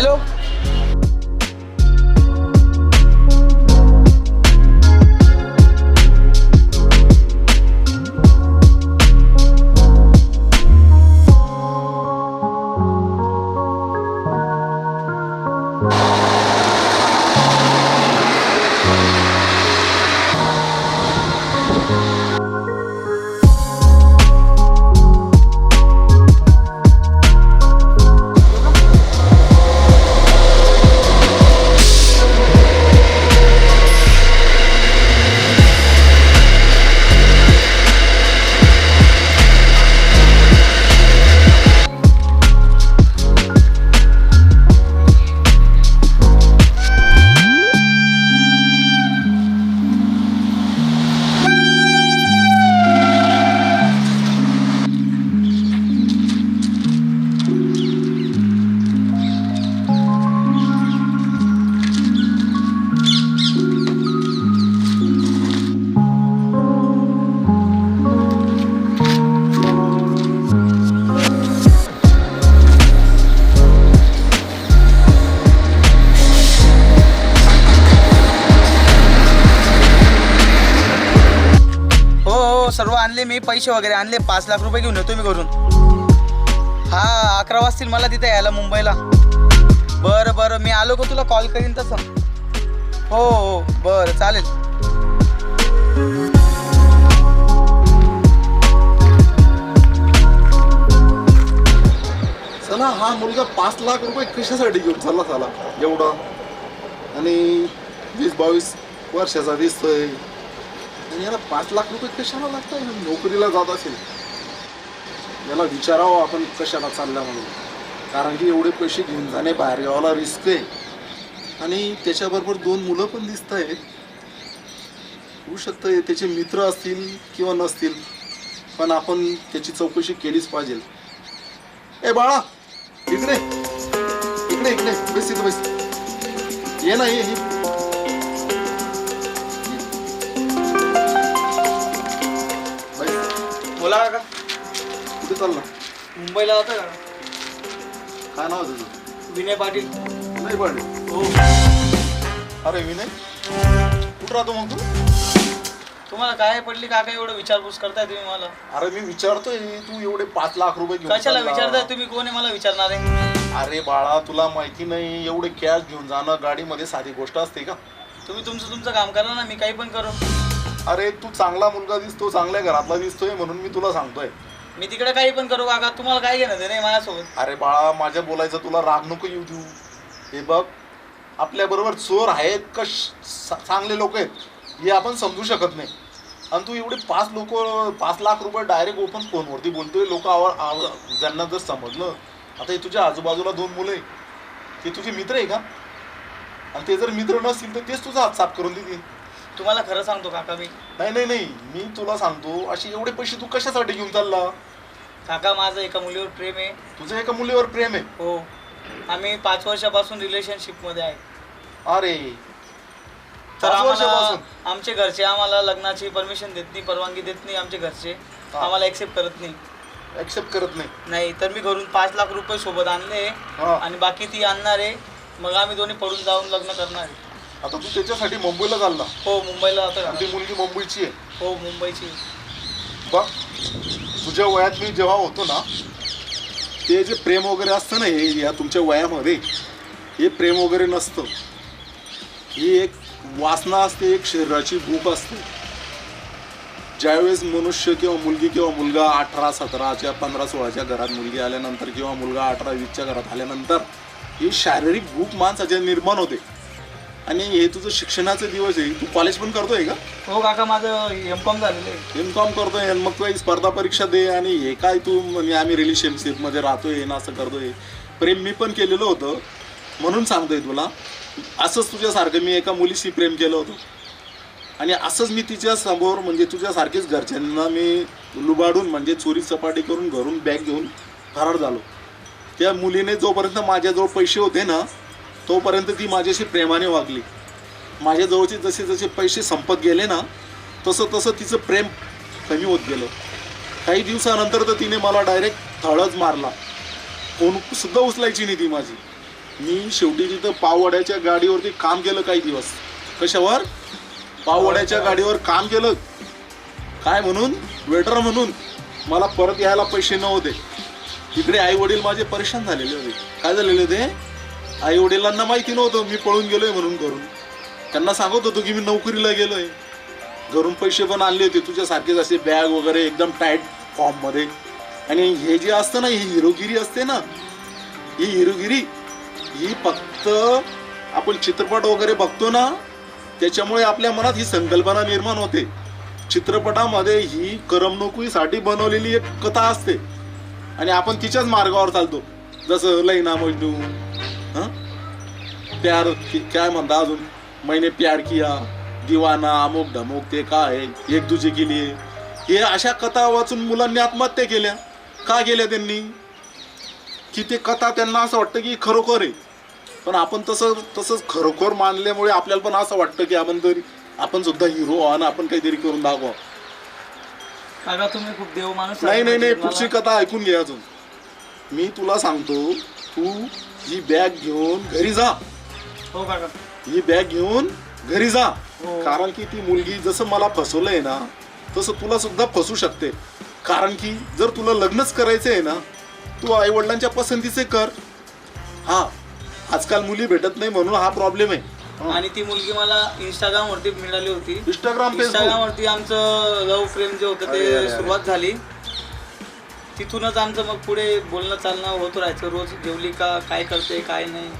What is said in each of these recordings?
Hello हो सर्व आणले मी पैसे वगैरे आणले पाच लाख रुपये घेऊन येतो मी घरून. हा अकरा वाजतील मला तिथे यायला मुंबईला. बरं बरं मी आलो का तुला कॉल करीन तसं. हो हो बरं चालेल. चला हा मुलगा पाच लाख रुपये कशासाठी घेऊन चालला चला एवढा? आणि वीस बावीस वर्षाचा दिसतोय. आणि याला पाच लाख रुपये कशाला लागतंय? नोकरीला जात असेल. याला विचारावं आपण कशाला चालल्या म्हणून. कारण की एवढे पैसे घेऊन जाणे बाहेर गावाला रिस्क आहे. आणि त्याच्याबरोबर दोन मुलं पण दिसत आहेत होऊ शकतं त्याचे मित्र असतील किंवा नसतील पण आपण त्याची चौकशी केलीच पाहिजे. ए बाळा! इकडे. इकडे इकडे. बस इथं बस. ये ना ये. बोला. काका कुठे चालला? मुंबईला जातो का? काय नाव आहे तुझं विनय पाटील. नाही पाडे हो. अरे विनय कुठं राहतो मग तू? तुम्हाला काय पडली काका एवढं विचारपूस करताय तुम्ही मला? अरे मी विचारतोय तू एवढे पाच लाख रुपये घेऊन कशाला चालला. विचारताय? तुम्ही कोण आहे? मला विचारणार आहे. अरे बाळा तुला माहिती नाही एवढे कॅश घेऊन जाणं गाडीमध्ये साधी गोष्ट असते का? तुम्ही तुमचं तुमचं काम करा ना मी काही पण करू. अरे तू चांगला मुलगा दिसतो चांगल्या घरातला दिसतोय म्हणून मी तुला सांगतोय. मी तिकडे काही पण करू काका तुम्हाला काय घेणं नाही माझ्यासोबत? अरे बाळा माझ्या बोलायचं तुला राग नको येऊ देऊ. हे बघ आपल्या बरोबर चोर आहेत का श- चांगले लोक आहेत हे आपण समजू शकत नाही. आणि तू एवढे पाच लोक पाच लाख रुपये डायरेक्ट ओपन फोनवरती बोलतोय लोक आव आव ज्यांना जर समजलं. आता हे तुझ्या आजूबाजूला दोन मुलं आहे ते तुझे मित्र आहे का? आणि ते जर मित्र नसतील तर तेच तुझा हात साफ करून देतील. तुम्हाला खरं सांगतो काका मी. नाही नाही नाही. मी तुला सांगतो असे एवढे पैसे तू कशासाठी घेऊन चालला? काका माझं एका मुलीवर प्रेम आहे. तुझं एका मुलीवर प्रेम आहे? हो. आम्ही पाच वर्षापासून रिलेशनशिपमध्ये आहे. अरे. तर पाच आम्हाला वर्षापासून? आमचे घरचे आम्हाला लग्नाची परमिशन देत नाही परवानगी देत नाही आमचे घरचे. हा. आम्हाला ऍक्सेप्ट करत नाही. ऍक्सेप्ट करत नाही? नाही तर मी घरून पाच लाख रुपये सोबत आणले हा. आणि बाकी ती आणणार आहे. मग आम्ही दोन्ही पडून जाऊन लग्न करणार आहे. आता तू त्याच्यासाठी मुंबईला चालला. हो मुंबईला जातो आणि ती मुलगी मुंबईची आहे. हो मुंबईची. बघ तुझ्या वयात मी जेव्हा होतो ना ते जे प्रेम वगैरे असतं ना हे या तुमच्या वयामध्ये हे प्रेम वगैरे नसतं. ही एक वासना असते एक शरीराची भूक असते. ज्यावेळेस मनुष्य किंवा मुलगी किंवा मुलगा अठरा सतराच्या पंधरा सोळाच्या घरात मुलगी आल्यानंतर किंवा मुलगा अठरा वीसच्या घरात आल्यानंतर ही शारीरिक भूक माणसाच्या निर्माण होते. आणि हे तुझं शिक्षणाचे दिवस आहे. तू कॉलेज पण करतोय का? हो काका माझं एम कॉम झालेलं आहे. एम कॉम करतोय आणि मग काही स्पर्धा परीक्षा दे आणि हे काय तू म्हणजे आम्ही रिलेशनशिपमध्ये राहतोय ना असं करतोय. प्रेम मी पण केलेलं होतं. म्हणून सांगतोय तुला असंच तुझ्यासारखं मी एका मुलीशी प्रेम केलं होतं. आणि असंच मी तिच्या समोर म्हणजे तुझ्यासारखीच घरच्यांना मी लुबाडून म्हणजे चोरी चपाटी करून घरून बॅग घेऊन फरार झालो. त्या मुलीने जोपर्यंत माझ्याजवळ पैसे होते ना तोपर्यंत ती माझ्याशी प्रेमाने वागली. माझ्या जवळचे जसे जसे पैसे संपत गेले ना तसं तसं तिचं प्रेम कमी होत गेलं. काही दिवसानंतर तर तिने मला डायरेक्ट थळच मारला. फोन सुद्धा उचलायची नाही ती माझी. मी शेवटी तिथं पाववड्याच्या गाडीवरती काम केलं काही दिवस. कशावर? पाववड्याच्या गाडीवर काम केलं. काय म्हणून? वेटर म्हणून. मला परत यायला पैसे नव्हते. इकडे आई वडील माझे परेशान झालेले होते. काय झालेले होते? आई वडिलांना माहिती नव्हतं मी पळून गेलोय म्हणून घरून. त्यांना सांगत होतो की मी नोकरीला गेलोय. घरून पैसे पण आणले होते तुझ्यासारखेच असे बॅग वगैरे एकदम टाईट फॉर्ममध्ये आणि हे जे असतं ना ही हिरोगिरी असते ना ही हिरोगिरी ही फक्त आपण चित्रपट वगैरे बघतो ना त्याच्यामुळे आपल्या मनात ही संकल्पना निर्माण होते. चित्रपटामध्ये ही करमणुकीसाठी बनवलेली एक कथा असते. आणि आपण तिच्याच मार्गावर चालतो. जसं लैना मजनू हं? प्यार काय म्हणता अजून मैंने प्यार किया दिवाना अमुक धमुक ते काय एक दुजे के लिए। हे अशा कथा वाचून मुलांनी आत्महत्या केल्या. का केल्या त्यांनी? की ते कथा त्यांना असं वाटतं की खरोखर आहे. पण आपण तसं तसंच खरोखर मानल्यामुळे आपल्याला पण असं वाटतं की आपण तरी आपण सुद्धा हिरो आणि आपण काहीतरी करून दाखवा काका तुम्ही खूप देव माणूस नाही नाही नाही पुढची कथा ऐकून घे अजून. मी तुला सांगतो तू ही बॅग घेऊन घरी जा. हो काका. ही बॅग घेऊन घरी जा. हो. कारण की ती मुलगी जसं मला फसवलंय ना तसं तुला सुद्धा फसू शकते. कारण की जर तुला लग्नच करायचं आहे ना तू आई वडिलांच्या पसंतीचे कर. हा आजकाल मुली भेटत नाही म्हणून हा प्रॉब्लेम आहे. आणि ती मुलगी मला इंस्टाग्राम वरती मिळाली होती. इंस्टाग्राम इंस्टाग्राम फेसबुक वरती आमचं लव्ह फ्रेम जे होतं अरे, अरे, ते अरे. सुरुवात झाली. तिथूनच आमचं मग पुढे बोलणं चालणं होत राहायचं. रोज जेवली का काय करते काय नाही.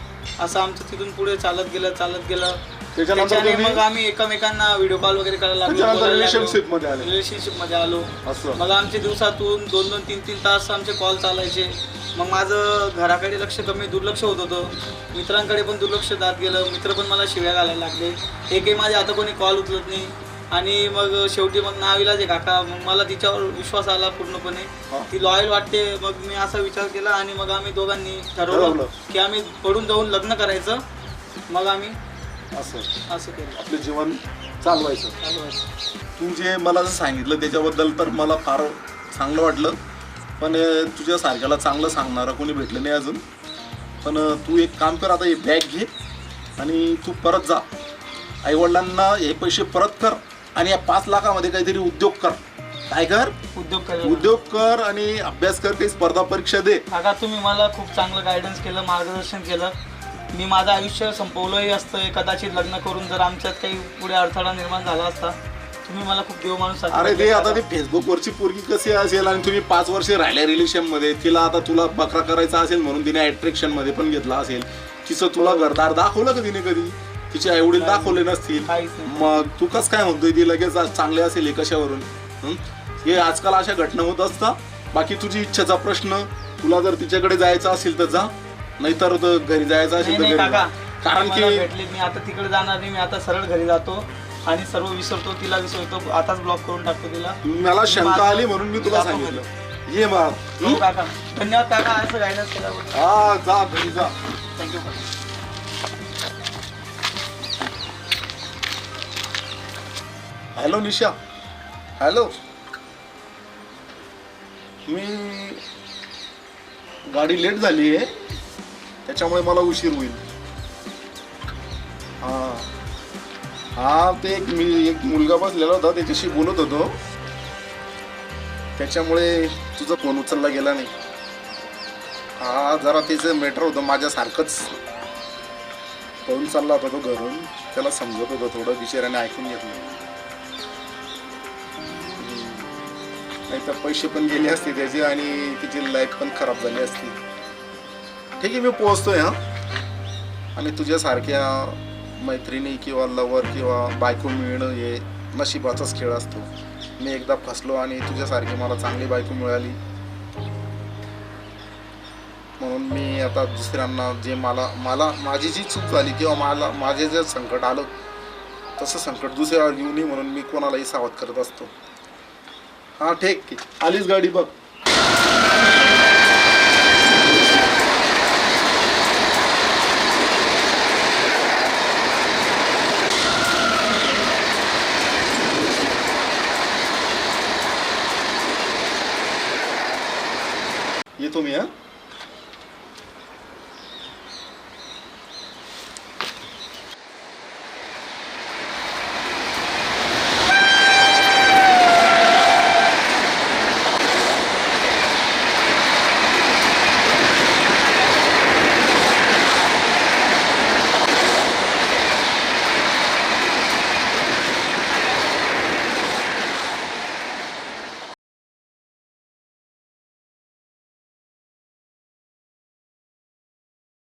असं आमचं तिथून पुढे चालत गेलं चालत गेलं. त्याच्यानंतर त्याच्याने तुम्ही- मग आम्ही एकमेकांना व्हिडिओ कॉल वगैरे करायला त्याच्यानंतर relationship मध्ये आले. रिलेशनशिपमध्ये आलो. असं. मग आमचे दिवसातून दोन दोन तीन तीन तास आमचे कॉल चालायचे. मग माझं घराकडे लक्ष कमी दुर्लक्ष होत होतं. मित्रांकडे पण दुर्लक्ष जात गेलं. मित्र पण मला शिव्या घालायला लागले. एकही माझे आता कोणी कॉल उचलत नाही. आणि मग शेवटी मग नाविला जे काका. मग मला तिच्यावर विश्वास आला पूर्णपणे. ती लॉयल वाटते. मग मी असा विचार केला आणि मग आम्ही दोघांनी ठरवलं. की आम्ही पडून जाऊन लग्न करायचं. मग आम्ही असं. असं केलं. आपलं जीवन चालवायचं. चालू आहे. तू जे मला जे सांगितलं त्याच्याबद्दल तर मला फार चांगलं वाटलं. पण अं, तुझ्या सारख्याला चांगलं सांगणारं कोणी भेटलं नाही अजून. पण तू एक काम कर आता हे बॅग घे आणि तू परत जा. आईवडिलांना हे पैसे परत कर. आणि या पाच लाखामध्ये काहीतरी उद्योग कर. काय कर? उद्योग करायला उद्योग कर आणि अभ्यास कर काही स्पर्धा परीक्षा दे. काका तुम्ही मला खूप चांगलं गायडन्स केलं मार्गदर्शन केलं. मी माझं आयुष्य संपवलंही असतं. कदाचित लग्न करून जर आमच्यात काही पुढे अडथळा निर्माण झाला असता तुम्ही मला खूप देव माणूस अरे ते आता ते. फेसबुकवरची पोरगी कशी असेल आणि तुम्ही पाच वर्षे राहिल्या रिलेशनमध्ये तिला आता तुला बकरा करायचा असेल म्हणून तिने अट्रॅक्शनमध्ये पण घेतला असेल. तिचं तुला घरदार दाखवलं का तिने कधी? तिचे आई वडील दाखवले नसतील. काहीच नाही. मग तू कस काय म्हणतोय ती लगेच आज चांगले असेल हे कशावरून? हं? हे आजकाल अशा घटना होत असतात. बाकी तुझी इच्छाचा प्रश्न तुला जर तिच्याकडे जायचं असेल तर जा. नाहीतर तर घरी जायचं नाही असेल तर नाही घरी काका. जा. कारण मला की भेटले मी आता तिकडे जाणार नाही मी आता सरळ घरी जातो आणि सर्व विसरतो तिला विसरतो आताच ब्लॉक करून टाकतो तिला. मला शंका आली म्हणून मी तुला जातो सांगितलं. ये मग. हो हं? काका. धन्यवाद काका. असं गायडन्स केल्याबद्दल. हा जा घरी जा. Thank you hello Nisha hello मी गाडी लेट झाली आहे. त्याच्यामुळे मला उशीर होईल. हा. हा ते एक मी एक मुलगा बसलेला होता. त्याच्याशी बोलत होतो. त्याच्यामुळे तुझा फोन उचलला गेला नाही. हा जरा त्याचं मॅटर होतं. माझ्यासारखंच पळून चालला होता तो घरून. त्याला समजत होतं थोडं. बिचाराने ऐकून घेतलं. नाही तर पैसे पण गेले असते त्याचे आणि तिची लाईफ पण खराब झाली असती. ठीक आहे मी पोहोचतोय हां. आणि तुझ्यासारख्या मैत्रिणी किंवा लवर किंवा बायको मिळणं हे नशिबाचाच खेळ असतो. मी एकदा फसलो आणि तुझ्यासारखी मला चांगली बायको मिळाली. म्हणून मी आता दुसऱ्यांना जे मला मला माझी जी चूक झाली किंवा मला माझे जे संकट आलं तसं संकट दुसऱ्यावर येऊ नये म्हणून मी कोणालाही सावध करत असतो. हा ठीक. की आलीच गाडी बघ.